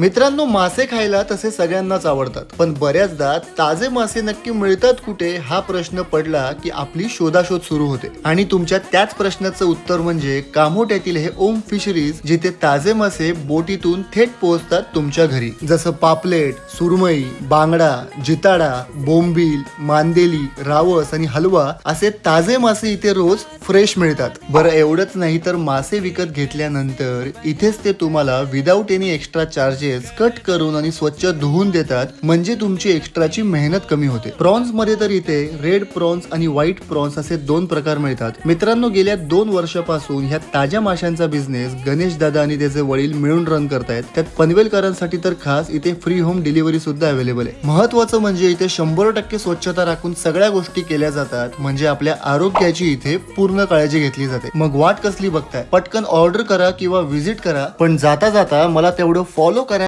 मित्रांनो मासे खायला तसे सगळ्यांनाच आवडतात पण बऱ्याचदा ताजे मासे नक्की मिळतात कुठे हा प्रश्न पडला की आपली शोधाशोध सुरू होते. आणि तुमच्या त्याच प्रश्नाचं उत्तर म्हणजे कामोट्यातील हे ओम फिशरीज जिथे ताजे मासे बोटीतून थेट पोहोचतात तुमच्या घरी. जसं पापलेट सुरमई बांगडा जिताडा बोंबील मांदेली रावस आणि हलवा असे ताजे मासे इथे रोज फ्रेश मिळतात. बरं एवढंच नाही तर मासे विकत घेतल्यानंतर इथेच ते तुम्हाला without any extra charges cut करून आणि स्वच्छ धुवून देतात म्हणजे तुमची एक्स्ट्राची मेहनत कमी होते. प्रॉन्समध्ये तर इथे रेड प्रॉन्स आणि व्हाईट प्रॉन्स असे दोन प्रकार मिळतात. मित्रांनो गेल्या दोन वर्षापासून ह्या ताज्या माशांचा बिझनेस गणेश दादा आणि त्याचे वडील मिळून रन करतायत. त्यात पनवेलकरांसाठी तर खास इथे फ्री होम डिलिव्हरी सुद्धा अवेलेबल आहे. महत्वाचं म्हणजे इथे शंभर टक्के स्वच्छता राखून सगळ्या गोष्टी केल्या जातात म्हणजे आपल्या आरोग्याची इथे पूर्ण काळजी घेतली जाते. मग वाट कसली बघताय? पटकन ऑर्डर करा किंवा व्हिजिट करा पण जाता जाता मला तेवढं फॉलो करा